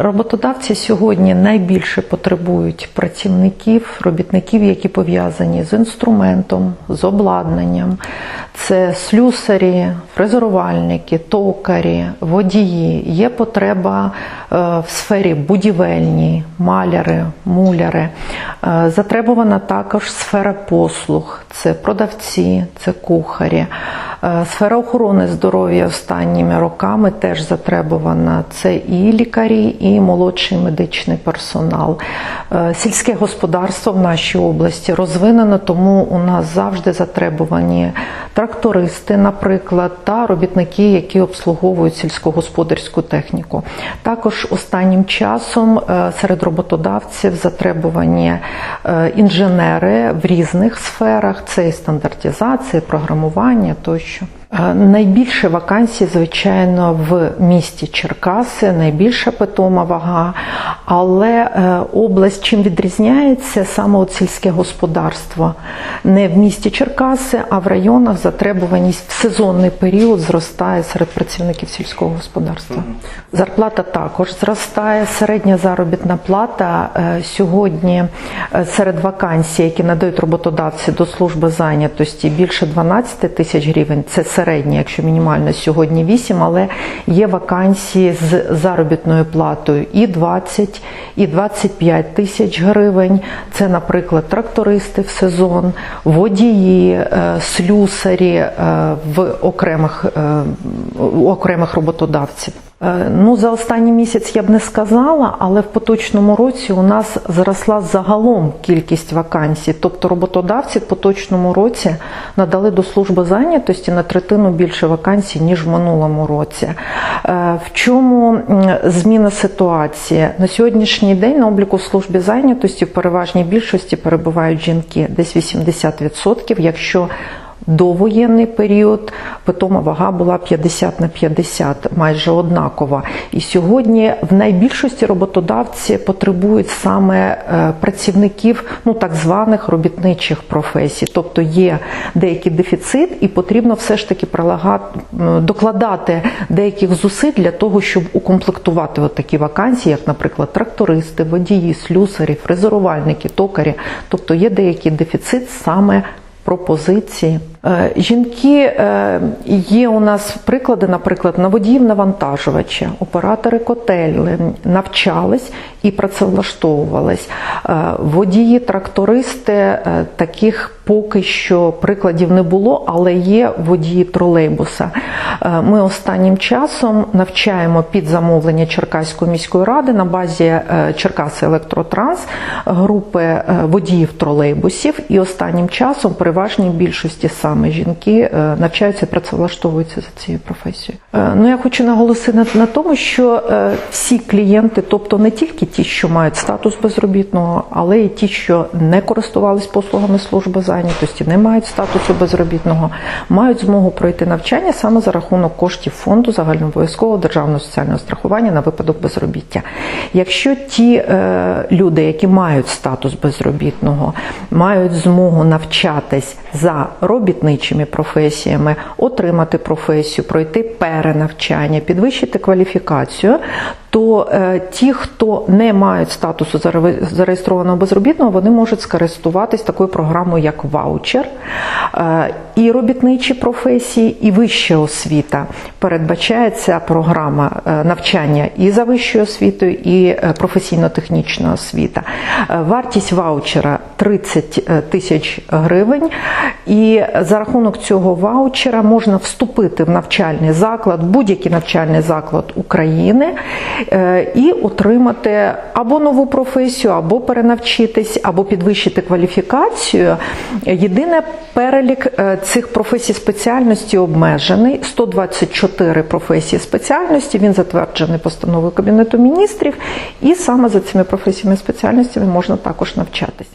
Роботодавці сьогодні найбільше потребують працівників, робітників, які пов'язані з інструментом, з обладнанням. Це слюсарі, фрезерувальники, токарі, водії. Є потреба е, в сфері будівельній, маляри, муляри. Е, Затребувана також сфера послуг, це продавці, це кухарі. Е, Сфера охорони здоров'я останніми роками теж затребувана. Це і лікарі, і молодший медичний персонал. Е, Сільське господарство в нашій області розвинено, тому у нас завжди затребувані трактористи, наприклад, та робітники, які обслуговують сільськогосподарську техніку. Також останнім часом е, серед роботодавців затребувані інженери в різних сферах: це і стандартизація, і програмування тощо. Е, Найбільше вакансій, звичайно, в місті Черкаси, найбільша питома вага, але е, область чим відрізняється саме от сільське господарство. Не в місті Черкаси, а в районах затребуваність в сезонний період зростає серед працівників сільського господарства. Зарплата також зростає. Середня заробітна плата е, сьогодні е, серед вакансій, які надають роботодавці до служби зайнятості, більше 12 тисяч гривень. Це середня, якщо мінімальна сьогодні 8, але є вакансії з заробітною платою і 20, і 25 тисяч гривень. Це, наприклад, трактористи в сезон, водії, е, слюсарі е, в окремих, е, окремих роботодавців. Е, Ну, за останній місяць я б не сказала, але в поточному році у нас зросла загалом кількість вакансій. Тобто роботодавці в поточному році надали до служби зайнятості на третину більше вакансій, ніж в минулому році. Е, В чому зміна ситуації? На сьогоднішній день на обліку в службі зайнятості в переважній більшості перебувають жінки, десь 80%, якщо Довоєнний період питома вага була 50 на 50, майже однакова. І сьогодні в найбільшості роботодавці потребують саме е, працівників ну так званих робітничих професій. Тобто є деякий дефіцит, і потрібно все ж таки прилагати, докладати деяких зусиль для того, щоб укомплектувати такі вакансії, як, наприклад, трактористи, водії, слюсарі, фрезерувальники, токарі. Тобто є деякий дефіцит саме пропозиції. Е, Жінки е, є у нас приклади, наприклад, на водіїв навантажувача, оператори котельні навчались і працевлаштовувались. Е, Водії, трактористи таких поки що прикладів не було, але є водії тролейбуса. Ми останнім часом навчаємо під замовлення Черкаської міської ради на базі Черкаси Електротранс групи водіїв тролейбусів, і останнім часом переважній більшості саме жінки е, навчаються і працевлаштовуються за цією професією. Е, Ну я хочу наголосити на, тому, що е, всі клієнти, тобто не тільки ті, що мають статус безробітного, але й ті, що не користувались послугами служби зайнятості, не мають статусу безробітного, мають змогу пройти навчання саме за рахунок коштів фонду загальнообов'язкового державного соціального страхування на випадок безробіття. Якщо ті люди, які мають статус безробітного, мають змогу навчатись за робітничими професіями, отримати професію, пройти перенавчання, підвищити кваліфікацію, то е, ті, хто не мають статусу зареєстрованого безробітного, вони можуть скористуватись такою програмою, як ваучер. Е, і робітничі професії, і вища освіта передбачається програма е, навчання і за вищою освітою, і професійно-технічна освіта. Вартість ваучера 30 тисяч гривень, і за рахунок цього ваучера можна вступити в навчальний заклад, будь-який навчальний заклад України і отримати або нову професію, або перенавчитись, або підвищити кваліфікацію. Єдине перелік е, цих професій спеціальності обмежений 124 професії спеціальності. Він затверджений постановою Кабінету міністрів, і саме за цими професіями спеціальностями можна також навчатись.